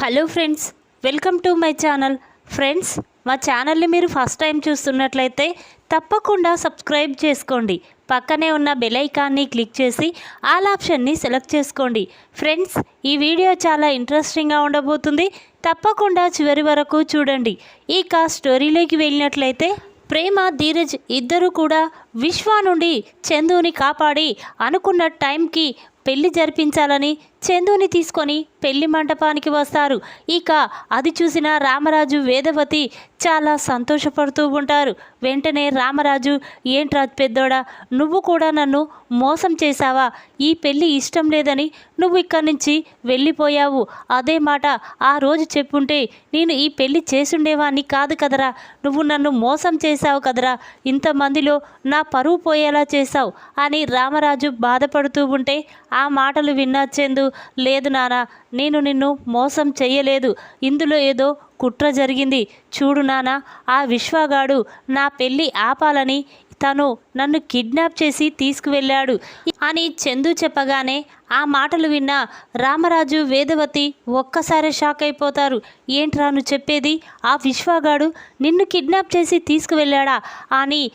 Hello friends welcome to my channel. Friends మా ఛానల్ని మీరు ఫస్ట్ టైం చూస్తున్నట్లయితే తప్పకుండా సబ్స్క్రైబ్ చేసుకోండి. పక్కనే ఉన్న బెలైకాన్ని క్లిక్ చేసి ఆల్ ఆప్షన్ని సెలెక్ట్ చేసుకోండి. ఫ్రెండ్స్ ఈ వీడియో చాలా ఇంట్రెస్టింగ్గా ఉండబోతుంది. తప్పకుండా చివరి వరకు చూడండి. ఇక స్టోరీలోకి వెళ్ళినట్లయితే ప్రేమ ధీరజ్ ఇద్దరు కూడా విశ్వ నుండి చందుని కాపాడి అనుకున్న టైంకి పెళ్ళి జరిపించాలని చందుని తీసుకొని పెళ్ళి మంటపానికి వస్తారు. ఇక అది చూసిన రామరాజు వేదవతి చాలా సంతోషపడుతూ ఉంటారు. వెంటనే రామరాజు ఏంట్రా పెద్దోడా నువ్వు కూడా నన్ను మోసం చేశావా? ఈ పెళ్ళి ఇష్టం లేదని నువ్వు ఇక్కడి నుంచి వెళ్ళిపోయావు. అదే మాట ఆ రోజు చెప్పుంటే నేను ఈ పెళ్ళి చేసుండేవాణ్ణి కాదు కదరా. నువ్వు నన్ను మోసం చేశావు కదరా. ఇంతమందిలో నా పరువు పోయేలా చేశావు అని రామరాజు బాధపడుతూ ఉంటే ఆ మాటలు విన్నా చందు లేదు నానా నేను నిన్ను మోసం చెయ్యలేదు. ఇందులో ఏదో కుట్ర జరిగింది. చూడు నానా ఆ విశ్వగాడు నా పెళ్ళి ఆపాలని తను నన్ను కిడ్నాప్ చేసి తీసుకువెళ్ళాడు. అని చందు చెప్పగానే ఆ మాటలు విన్న రామరాజు వేదవతి ఒక్కసారి షాక్ అయిపోతారు. ఏంట్రా నువ్వు చెప్పేది? ఆ విశ్వగాడు నిన్ను కిడ్నాప్ చేసి తీసుకువెళ్ళాడా? అని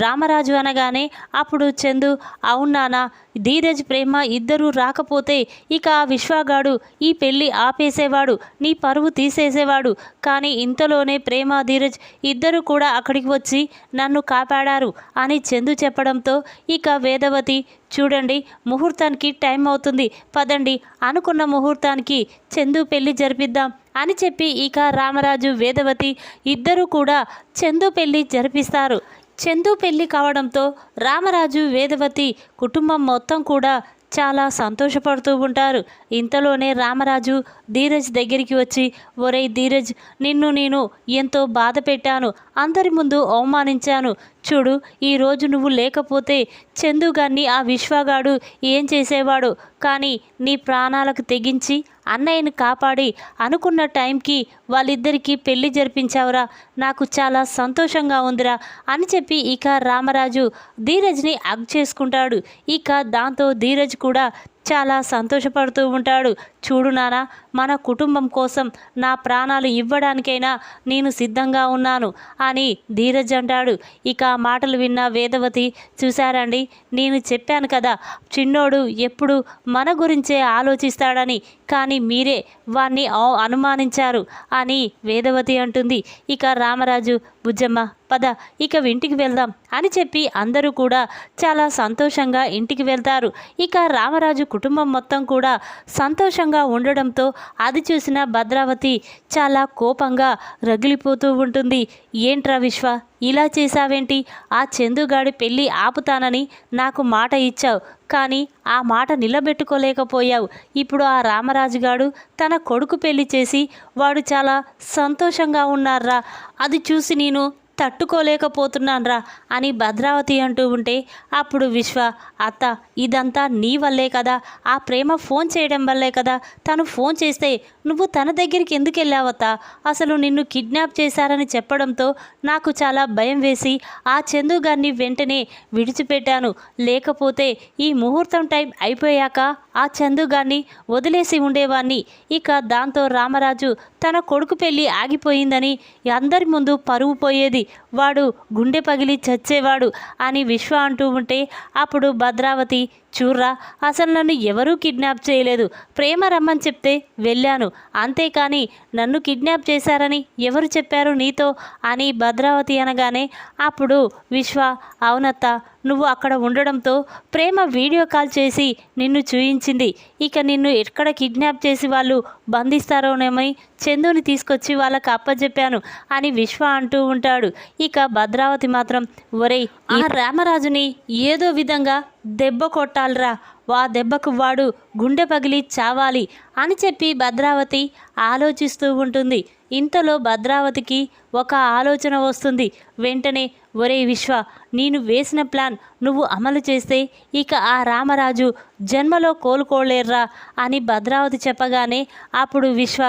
రామరాజు అనగానే అప్పుడు చందు అవునానా ధీరజ్ ప్రేమ ఇద్దరూ రాకపోతే ఇక ఆ విశ్వగాడు ఈ పెళ్ళి ఆపేసేవాడు నీ పరువు తీసేసేవాడు. కానీ ఇంతలోనే ప్రేమ ధీరజ్ ఇద్దరు కూడా అక్కడికి వచ్చి నన్ను కాపాడారు అని చందు చెప్పడంతో ఇక వేదవతి చూడండి ముహూర్తానికి టైం అవుతుంది. పదండి అనుకున్న ముహూర్తానికి చందు పెళ్ళి జరిపిద్దాం అని చెప్పి ఇక రామరాజు వేదవతి ఇద్దరూ కూడా చందు పెళ్ళి జరిపిస్తారు. చందు పెళ్ళి కావడంతో రామరాజు వేదవతి కుటుంబం మొత్తం కూడా చాలా సంతోషపడుతూ ఉంటారు. ఇంతలోనే రామరాజు ధీరజ్ దగ్గరికి వచ్చి ఒరేయ్ ధీరజ్ నిన్ను నేను ఎంతో బాధ పెట్టాను. అందరి ముందు అవమానించాను. చూడు ఈరోజు నువ్వు లేకపోతే చందుగాన్ని ఆ విశ్వగాడు ఏం చేసేవాడు? కానీ నీ ప్రాణాలకు తెగించి అన్నయ్యను కాపాడి అనుకున్న టైంకి వాళ్ళిద్దరికీ పెళ్ళి జరిపించావురా. నాకు చాలా సంతోషంగా ఉందిరా అని చెప్పి ఇక రామరాజు ధీరజ్ని అగ్ చేసుకుంటాడు. ఇక దాంతో ధీరజ్ కూడా చాలా సంతోషపడుతూ ఉంటాడు. చూడు నానా మన కుటుంబం కోసం నా ప్రాణాలు ఇవ్వడానికైనా నేను సిద్ధంగా ఉన్నాను అని ధీరజ్ అంటాడు. ఇక మాటలు విన్న వేదవతి చూశారండి నేను చెప్పాను కదా చిన్నోడు ఎప్పుడు మన గురించే ఆలోచిస్తాడని కానీ మీరే వాణ్ణి అనుమానించారు అని వేదవతి అంటుంది. ఇక రామరాజు బుజ్జమ్మ పద ఇక ఇంటికి వెళ్దాం అని చెప్పి అందరూ కూడా చాలా సంతోషంగా ఇంటికి వెళ్తారు. ఇక రామరాజు కుటుంబం మొత్తం కూడా సంతోషంగా ఉండడంతో అది చూసిన భద్రావతి చాలా కోపంగా రగిలిపోతూ ఉంటుంది. ఏంట్రా విశ్వ ఇలా చేశావేంటి? ఆ చందుగాడి పెళ్ళి ఆపుతానని నాకు మాట ఇచ్చావు. కానీ ఆ మాట నిలబెట్టుకోలేకపోయావు. ఇప్పుడు ఆ రామరాజుగాడు తన కొడుకు పెళ్ళి చేసి వాడు చాలా సంతోషంగా ఉన్నారా అది చూసి నేను తట్టుకోలేకపోతున్నాన్రా అని భద్రావతి అంటూ ఉంటే అప్పుడు విశ్వ అత్త ఇదంతా నీ వల్లే కదా. ఆ ప్రేమ ఫోన్ చేయడం వల్లే కదా. తను ఫోన్ చేస్తే నువ్వు తన దగ్గరికి ఎందుకు వెళ్ళావత్తా? అసలు నిన్ను కిడ్నాప్ చేశారని చెప్పడంతో నాకు చాలా భయం వేసి ఆ చందు గారిని వెంటనే విడిచిపెట్టాను. లేకపోతే ఈ ముహూర్తం టైం అయిపోయాక ఆ చందు గారిని వదిలేసి ఉండేవాణ్ణి. ఇక దాంతో రామరాజు తన కొడుకు పెళ్ళి ఆగిపోయిందని అందరి ముందు పరువు పోయేది వాడు గుండె పగిలి చచ్చేవాడు అని విశ్వ అంటూ ఉంటే అప్పుడు భద్రావతి చూర్రా అసలు నన్ను ఎవరూ కిడ్నాప్ చేయలేదు. ప్రేమ రమ్మని చెప్తే వెళ్ళాను. అంతేకాని నన్ను కిడ్నాప్ చేశారని ఎవరు చెప్పారు నీతో? అని భద్రావతి అనగానే అప్పుడు విశ్వ అవునత్త నువ్వు అక్కడ ఉండడంతో ప్రేమ వీడియో కాల్ చేసి నిన్ను చూయించింది. ఇక నిన్ను ఎక్కడ కిడ్నాప్ చేసి వాళ్ళు బంధిస్తారోనేమని చందుని తీసుకొచ్చి వాళ్ళకి అప్పచెప్పాను అని విశ్వ అంటూ ఉంటాడు. ఇక భద్రావతి మాత్రం ఒరే ఆ రామరాజుని ఏదో విధంగా దెబ్బ కొట్టాలిరా. వా దెబ్బకు వాడు గుండె పగిలి చావాలి అని చెప్పి భద్రావతి ఆలోచిస్తూ ఉంటుంది. ఇంతలో భద్రావతికి ఒక ఆలోచన వస్తుంది. వెంటనే ఒరే విశ్వ నేను వేసిన ప్లాన్ నువ్వు అమలు చేస్తే ఇక ఆ రామరాజు జన్మలో కోలుకోలేర్రా అని భద్రావతి చెప్పగానే అప్పుడు విశ్వ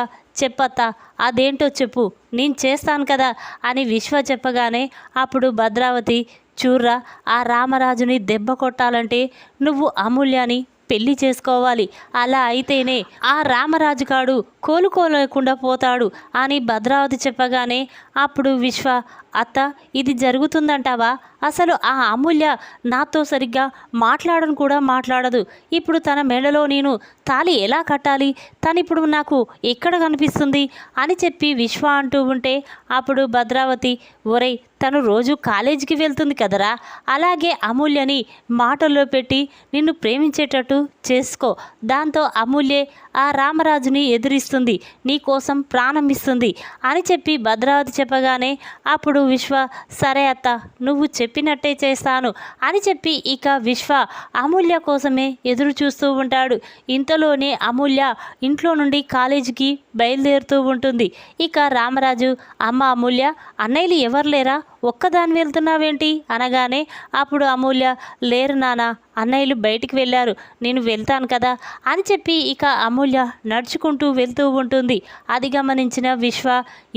చెప్పత్తా అదేంటో చెప్పు నేను చేస్తాను కదా అని విశ్వ చెప్పగానే అప్పుడు భద్రావతి చూర్రా ఆ రామరాజుని దెబ్బ కొట్టాలంటే నువ్వు అమూల్యాని పెళ్ళి చేసుకోవాలి. అలా అయితేనే ఆ రామరాజు కాడు కోలుకోలేకుండా పోతాడు అని భద్రావతి చెప్పగానే అప్పుడు విశ్వ అత్త ఇది జరుగుతుందంటావా? అసలు ఆ అమూల్య నాతో సరిగ్గా మాట్లాడను కూడా మాట్లాడదు. ఇప్పుడు తన మెడలో నేను తాళి ఎలా కట్టాలి? తను ఇప్పుడు నాకు ఎక్కడ కనిపిస్తుంది? అని చెప్పి విశ్వ అంటూ ఉంటే అప్పుడు భద్రావతి ఒరై తను రోజు కాలేజీకి వెళ్తుంది కదరా? అలాగే అమూల్యని మాటల్లో పెట్టి నిన్ను ప్రేమించేటట్టు చేసుకో. దాంతో అమూల్యే ఆ రామరాజుని ఎదురిస్తుంది నీ కోసం ప్రాణం ఇస్తుంది అని చెప్పి భద్రావతి చెప్పగానే అప్పుడు విశ్వ సరే అత్త నువ్వు చెప్పినట్టే చేస్తాను అని చెప్పి ఇక విశ్వ అమూల్య కోసమే ఎదురు చూస్తూ ఉంటాడు. ఇంతలోనే అమూల్య ఇంట్లో నుండి కాలేజీకి బయలుదేరుతూ ఉంటుంది. ఇక రామరాజు అమ్మ అమూల్య అన్నయ్యలు ఎవరు లేరా? ఒక్కదాని వెళ్తున్నావేంటి? అనగానే అప్పుడు అమూల్య లేరు నానా అన్నయ్యలు బయటికి వెళ్ళారు. నేను వెళ్తాను కదా అని చెప్పి ఇక అమూల్య నడుచుకుంటూ వెళ్తూ ఉంటుంది. అది గమనించిన విశ్వ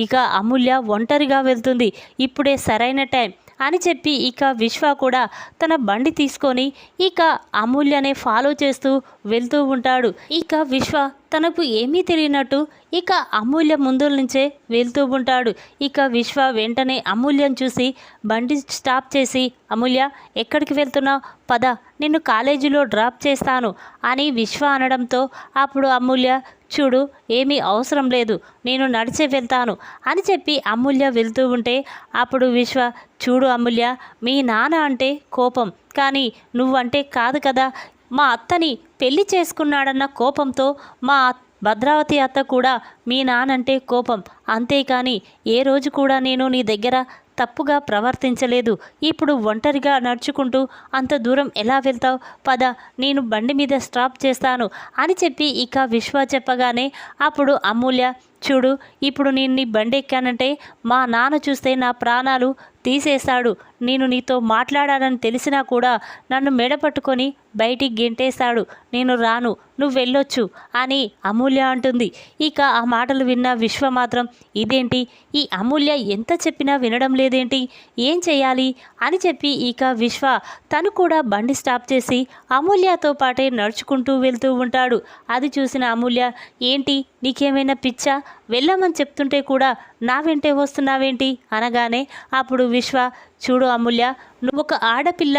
ఇక అమూల్య ఒంటరిగా వెళ్తుంది. ఇప్పుడే సరైన టైం అని చెప్పి ఇక విశ్వ కూడా తన బండి తీసుకొని ఇక అమూల్యనే ఫాలో చేస్తూ వెళ్తూ ఉంటాడు. ఇక విశ్వ తనకు ఏమీ తెలియనట్టు ఇక అమూల్య ముందుల నుంచే వెళ్తూ ఉంటాడు. ఇక విశ్వ వెంటనే అమూల్యం చూసి బండి స్టాప్ చేసి అమూల్య ఎక్కడికి వెళ్తున్నావు? పద నిన్ను కాలేజీలో డ్రాప్ చేస్తాను అని విశ్వ అనడంతో అప్పుడు అమూల్య చూడు ఏమీ అవసరం లేదు నేను నడిచే వెళ్తాను అని చెప్పి అమూల్య వెళ్తూ ఉంటే అప్పుడు విశ్వ చూడు అమూల్య మీ నాన్న అంటే కోపం కానీ నువ్వంటే కాదు కదా మా అత్తని పెళ్ళి చేసుకున్నాడన్న కోపంతో మా భద్రావతి అత్త కూడా మీ నానంటే కోపం. అంతేకాని ఏ రోజు కూడా నేను నీ దగ్గర తప్పుగా ప్రవర్తించలేదు. ఇప్పుడు ఒంటరిగా నడుచుకుంటూ అంత దూరం ఎలా వెళ్తావు? పద నేను బండి మీద స్టాప్ చేస్తాను అని చెప్పి ఇక విశ్వ చెప్పగానే అప్పుడు అమూల్య చూడు ఇప్పుడు నేను నీ బండి ఎక్కానంటే మా నాన్న చూస్తే నా ప్రాణాలు తీసేశాడు నేను నీతో మాట్లాడాలని తెలిసినా కూడా నన్ను మెడపట్టుకొని బయటికి గెంటేశాడు. నేను రాను నువ్వు వెళ్ళొచ్చు అని అమూల్య అంటుంది. ఇక ఆ మాటలు విన్న విశ్వ మాత్రం ఇదేంటి? ఈ అమూల్య ఎంత చెప్పినా వినడం లేదేంటి? ఏం చేయాలి? అని చెప్పి ఇక విశ్వ తను కూడా బండి స్టాప్ చేసి అమూల్యతో పాటే నడుచుకుంటూ వెళ్తూ ఉంటాడు. అది చూసిన అమూల్య ఏంటి? నీకేమైనా పిచ్చా? వెళ్ళమని చెప్తుంటే కూడా నా వెంటే వస్తున్నావేంటి? అనగానే అప్పుడు విశ్వ చూడు అమూల్య నువ్వు ఒక ఆడపిల్ల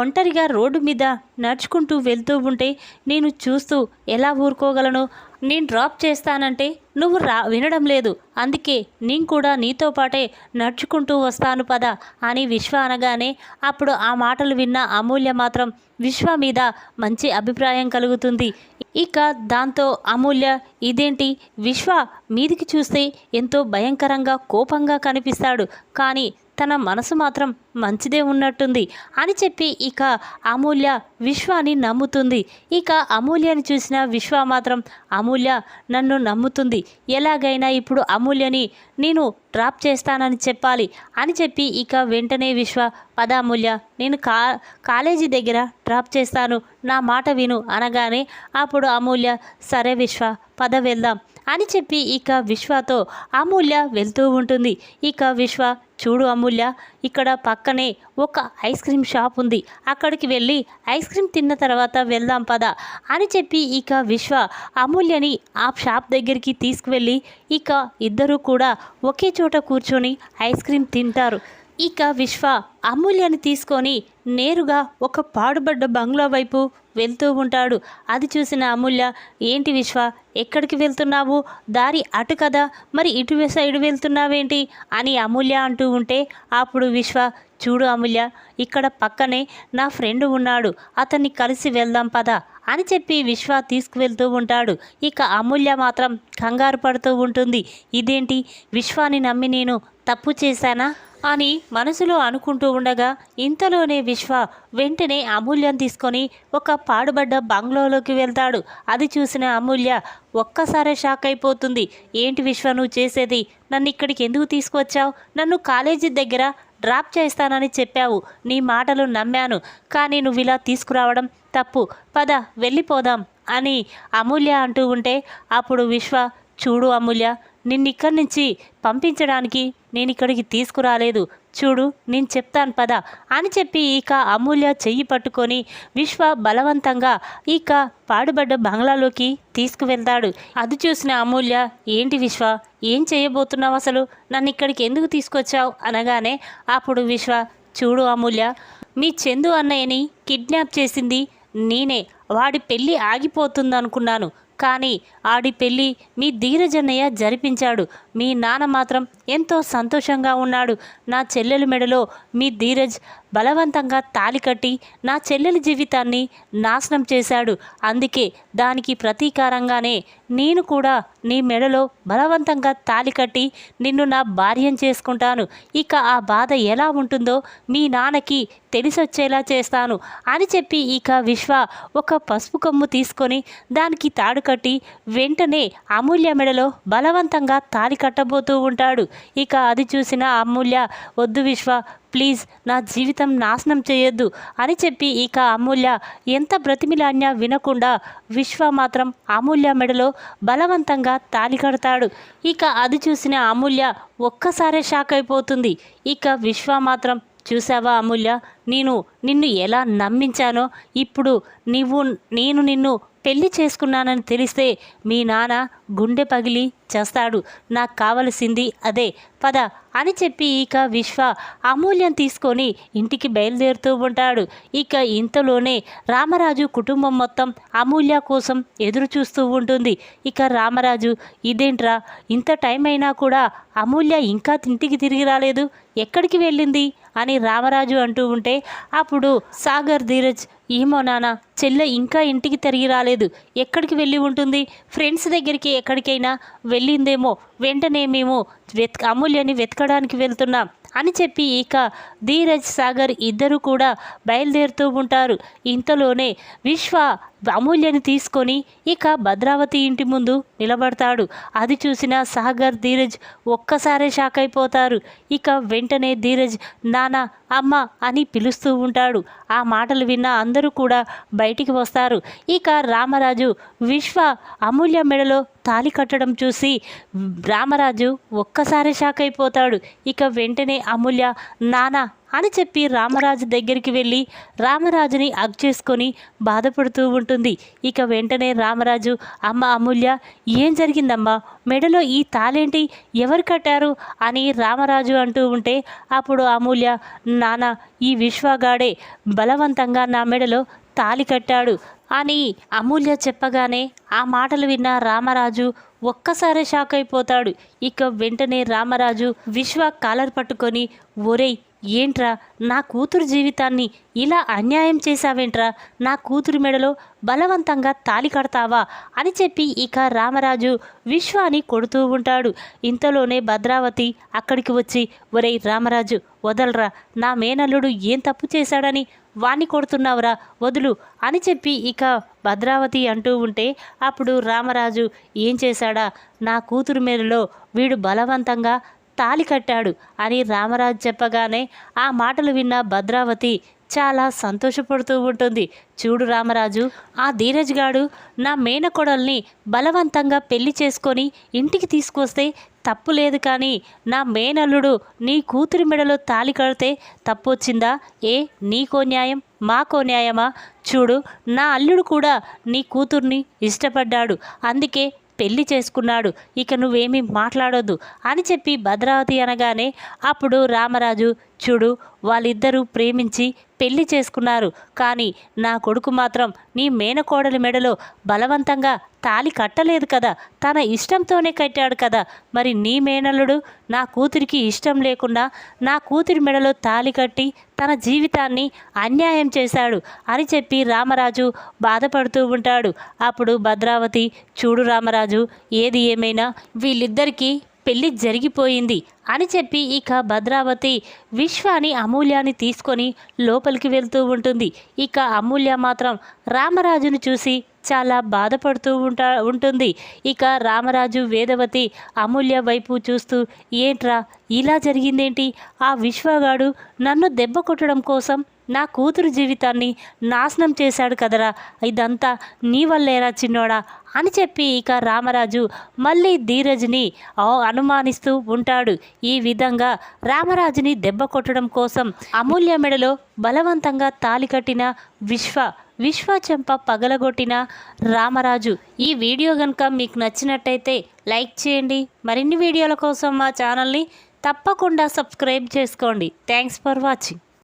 ఒంటరిగా రోడ్డు మీద నడుచుకుంటూ వెళ్తూ ఉంటే నేను చూస్తూ ఎలా ఊరుకోగలను? నేను డ్రాప్ చేస్తానంటే నువ్వు రా వినడం లేదు. అందుకే నేను కూడా నీతో పాటే నడుచుకుంటూ వస్తాను పద అని విశ్వ అనగానే అప్పుడు ఆ మాటలు విన్న అమూల్య మాత్రం విశ్వ మీద మంచి అభిప్రాయం కలుగుతుంది. ఇక దాంతో అమూల్య ఇదేంటి? విశ్వ మీదికి చూస్తే ఎంతో భయంకరంగా కోపంగా కనిపిస్తాడు. కానీ తన మనసు మాత్రం మంచిదే ఉన్నట్టుంది అని చెప్పి ఇక అమూల్య విశ్వాని నమ్ముతుంది. ఇక అమూల్యని చూసిన విశ్వ మాత్రం అమూల్య నన్ను నమ్ముతుంది. ఎలాగైనా ఇప్పుడు అమూల్యని నేను డ్రాప్ చేస్తానని చెప్పాలి అని చెప్పి ఇక వెంటనే విశ్వ పద అమూల్య నేను కా కాలేజీ దగ్గర డ్రాప్ చేస్తాను. నా మాట విను అనగానే అప్పుడు అమూల్య సరే విశ్వ పద వెళ్దాం. అని చెప్పి ఇక విశ్వతో అమూల్య వెళ్తూ ఉంటుంది. ఇక విశ్వ చూడు అమూల్య ఇక్కడ పక్కనే ఒక ఐస్ క్రీమ్ షాప్ ఉంది. అక్కడికి వెళ్ళి ఐస్ క్రీమ్ తిన్న తర్వాత వెళ్దాం పద అని చెప్పి ఇక విశ్వ అమూల్యని ఆ షాప్ దగ్గరికి తీసుకువెళ్ళి ఇక ఇద్దరూ కూడా ఒకే చోట కూర్చొని ఐస్ క్రీమ్ తింటారు. ఇక విశ్వ అమూల్యని తీసుకొని నేరుగా ఒక పాడుబడ్డ బంగ్లా వైపు వెళ్తూ ఉంటాడు. అది చూసిన అమూల్య ఏంటి విశ్వ ఎక్కడికి వెళ్తున్నావు? దారి అటు కదా మరి ఇటు సైడు వెళ్తున్నావేంటి? అని అమూల్య అంటూ ఉంటే అప్పుడు విశ్వ చూడు అమూల్య ఇక్కడ పక్కనే నా ఫ్రెండ్ ఉన్నాడు. అతన్ని కలిసి వెళ్దాం పద అని చెప్పి విశ్వ తీసుకువెళ్తూ ఉంటాడు. ఇక అమూల్య మాత్రం కంగారు పడుతూ ఉంటుంది. ఇదేంటి? విశ్వాని నమ్మి నేను తప్పు చేశానా? అని మనసులో అనుకుంటూ ఉండగా ఇంతలోనే విశ్వ వెంటనే అమూల్యం తీసుకొని ఒక పాడుబడ్డ బంగ్లోలోకి వెళ్తాడు. అది చూసిన అమూల్య ఒక్కసారే షాక్ అయిపోతుంది. ఏంటి విశ్వ నువ్వు చేసేది? నన్ను ఇక్కడికి ఎందుకు తీసుకొచ్చావు? నన్ను కాలేజీ దగ్గర డ్రాప్ చేస్తానని చెప్పావు. నీ మాటలు నమ్మాను. కానీ నువ్వు ఇలా తీసుకురావడం తప్పు. పద వెళ్ళిపోదాం అని అమూల్య అంటూ ఉంటే అప్పుడు విశ్వ చూడు అమూల్య నిన్ను ఇక్కడి నుంచి పంపించడానికి నేను ఇక్కడికి తీసుకురాలేదు. చూడు నేను చెప్తాను పద అని చెప్పి ఇక అమూల్య చెయ్యి పట్టుకొని విశ్వ బలవంతంగా ఇక పాడుబడ్డ బంగ్లాలోకి తీసుకువెళ్తాడు. అది చూసిన అమూల్య ఏంటి విశ్వ ఏం చేయబోతున్నావు అసలు? నన్ను ఇక్కడికి ఎందుకు తీసుకొచ్చావు? అనగానే అప్పుడు విశ్వ చూడు అమూల్య మీ చందు అన్నయ్యని కిడ్నాప్ చేసింది నేనే. వాడి పెళ్ళి ఆగిపోతుంది అనుకున్నాను కానీ ఆడి పెళ్ళి మీ ధీరజన్నయ్య జరిపించాడు. మీ నాన్న మాత్రం ఎంతో సంతోషంగా ఉన్నాడు. నా చెల్లెలు మెడలో మీ ధీరజ్ బలవంతంగా తాలి కట్టి నా చెల్లెలి జీవితాన్ని నాశనం చేశాడు. అందుకే దానికి ప్రతీకారంగానే నేను కూడా నీ మెడలో బలవంతంగా తాలి కట్టి నిన్ను నా భార్యం చేసుకుంటాను. ఇక ఆ బాధ ఎలా ఉంటుందో మీ నాన్నకి తెలిసొచ్చేలా చేస్తాను అని చెప్పి ఇక విశ్వ ఒక పసుపు కొమ్ము తీసుకొని దానికి తాడు కట్టి వెంటనే అమూల్య మెడలో బలవంతంగా తాలి కట్టబోతూ ఉంటాడు. ఇక అది చూసిన అమూల్య వద్దు విశ్వ ప్లీజ్ నా జీవితం నాశనం చేయొద్దు అని చెప్పి ఇక అమూల్య ఎంత బ్రతిమిలాన్యా వినకుండా విశ్వ మాత్రం అమూల్య మెడలో బలవంతంగా తాలి కడతాడు. ఇక అది చూసిన అమూల్య ఒక్కసారే షాక్ అయిపోతుంది. ఇక విశ్వ మాత్రం చూసావా అమూల్య? నేను నిన్ను ఎలా నమ్మించానో? ఇప్పుడు నీవు నేను నిన్ను పెళ్ళి చేసుకున్నానని తెలిస్తే మీ నాన్న గుండె పగిలి చేస్తాడు. నాకు కావలసింది అదే. పద అని చెప్పి ఇక విశ్వ అమూల్యం తీసుకొని ఇంటికి బయలుదేరుతూ ఉంటాడు. ఇక ఇంతలోనే రామరాజు కుటుంబం మొత్తం అమూల్య కోసం ఎదురు చూస్తూ ఉంటుంది. ఇక రామరాజు ఇదేంట్రా? ఇంత టైం అయినా కూడా అమూల్య ఇంకా ఇంటికి తిరిగి రాలేదు. ఎక్కడికి వెళ్ళింది? అని రామరాజు అంటూ ఉంటే అప్పుడు సాగర్ ధీరజ్ ఏమో నాన్న చెల్లె ఇంకా ఇంటికి తిరిగి రాలేదు. ఎక్కడికి వెళ్ళి ఉంటుంది? ఫ్రెండ్స్ దగ్గరికి ఎక్కడికైనా వెళ్ళిందేమో? వెంటనే మేము వెత్ అమూల్యని వెతకడానికి వెళ్తున్నాం అని చెప్పి ఇక ధీరజ్ సాగర్ ఇద్దరు కూడా బయలుదేరుతూ ఉంటారు. ఇంతలోనే విశ్వ అమూల్యని తీసుకొని ఇక భద్రావతి ఇంటి ముందు నిలబడతాడు. అది చూసిన సాగర్ ధీరజ్ ఒక్కసారే షాక్ అయిపోతారు ఇక వెంటనే ధీరజ్ నానా అమ్మ అని పిలుస్తూ ఉంటాడు. ఆ మాటలు విన్న అందరూ కూడా బయటికి వస్తారు. ఇక రామరాజు విశ్వ అమూల్య మెడలో తాలి కట్టడం చూసి రామరాజు ఒక్కసారి షాక్ అయిపోతాడు ఇక వెంటనే అమూల్య నానా అని చెప్పి రామరాజు దగ్గరికి వెళ్ళి రామరాజుని అగ్ చేసుకొని బాధపడుతూ ఉంటుంది. ఇక వెంటనే రామరాజు అమ్మ అమూల్య ఏం జరిగిందమ్మా? మెడలో ఈ తాలేంటి? ఎవరు కట్టారు? అని రామరాజు అంటూ ఉంటే అప్పుడు అమూల్య నాన్న ఈ విశ్వగాడే బలవంతంగా నా మెడలో తాలి కట్టాడు అని అమూల్య చెప్పగానే ఆ మాటలు విన్న రామరాజు ఒక్కసారే షాక్ అయిపోతాడు. ఇక వెంటనే రామరాజు విశ్వ కాలర్ పట్టుకొని ఒరేయ్ ఏంట్రా? నా కూతురు జీవితాన్ని ఇలా అన్యాయం చేశావేంట్రా? నా కూతురు మెడలో బలవంతంగా తాలి కడతావా? అని చెప్పి ఇక రామరాజు విశ్వాని కొడుతూ ఉంటాడు. ఇంతలోనే భద్రావతి అక్కడికి వచ్చి ఒరేయ్ రామరాజు వదలరా. నా మేనల్లుడు ఏం తప్పు చేశాడని వాణ్ణి కొడుతున్నావురా వదులు. అని చెప్పి ఇక భద్రావతి అంటూ ఉంటే అప్పుడు రామరాజు ఏం చేశాడా? నా కూతురు మేరలో వీడు బలవంతంగా తాలి కట్టాడు అని రామరాజు చెప్పగానే ఆ మాటలు విన్న భద్రావతి చాలా సంతోషపడుతూ ఉంటుంది. చూడు రామరాజు ఆ ధీరజ్ గాడు నా మేనకొడల్ని బలవంతంగా పెళ్ళి చేసుకొని ఇంటికి తీసుకొస్తే తప్పు లేదు కానీ నా మేనల్లుడు నీ కూతురి మెడలో తాలి కడితే తప్పు వచ్చిందా? ఏ నీకో న్యాయం మాకో న్యాయమా? చూడు నా అల్లుడు కూడా నీ కూతుర్ని ఇష్టపడ్డాడు. అందుకే పెళ్ళి చేసుకున్నాడు. ఇక నువ్వేమీ మాట్లాడొద్దు అని చెప్పి భద్రావతి అనగానే అప్పుడు రామరాజు చూడు వాళ్ళిద్దరూ ప్రేమించి పెళ్ళి చేసుకున్నారు. కానీ నా కొడుకు మాత్రం నీ మేనకోడలి మెడలో బలవంతంగా తాలి కట్టలేదు కదా. తన ఇష్టంతోనే కట్టాడు కదా. మరి నీ మేనల్లుడు నా కూతురికి ఇష్టం లేకుండా నా కూతురి మెడలో తాలి కట్టి తన జీవితాన్ని అన్యాయం చేశాడు అని చెప్పి రామరాజు బాధపడుతూ ఉంటాడు. అప్పుడు భద్రావతి చూడు రామరాజు ఏది ఏమైనా వీళ్ళిద్దరికీ పెళ్ళి జరిగిపోయింది అని చెప్పి ఇక భద్రావతి విశ్వాని అమూల్యాన్ని తీసుకొని లోపలికి వెళ్తూ ఉంటుంది. ఇక అమూల్య మాత్రం రామరాజును చూసి చాలా బాధపడుతూ ఉంటా ఉంటుంది. ఇక రామరాజు వేదవతి అమూల్య వైపు చూస్తూ ఏంట్రా ఇలా జరిగిందేంటి? ఆ విశ్వగాడు నన్ను దెబ్బ కొట్టడం కోసం నా కూతురు జీవితాన్ని నాశనం చేశాడు కదరా. ఇదంతా నీ వల్లేరా చిన్నోడా? అని చెప్పి ఇక రామరాజు మళ్ళీ ధీరజ్ని అనుమానిస్తూ ఉంటాడు. ఈ విధంగా రామరాజుని దెబ్బ కొట్టడం కోసం అమూల్య మెడలో బలవంతంగా తాలి కట్టిన విశ్వ విశ్వ చెంప పగలగొట్టిన రామరాజు. ఈ వీడియో కనుక మీకు నచ్చినట్టయితే లైక్ చేయండి. మరిన్ని వీడియోల కోసం మా ఛానల్ని తప్పకుండా సబ్స్క్రైబ్ చేసుకోండి. Thanks for watching.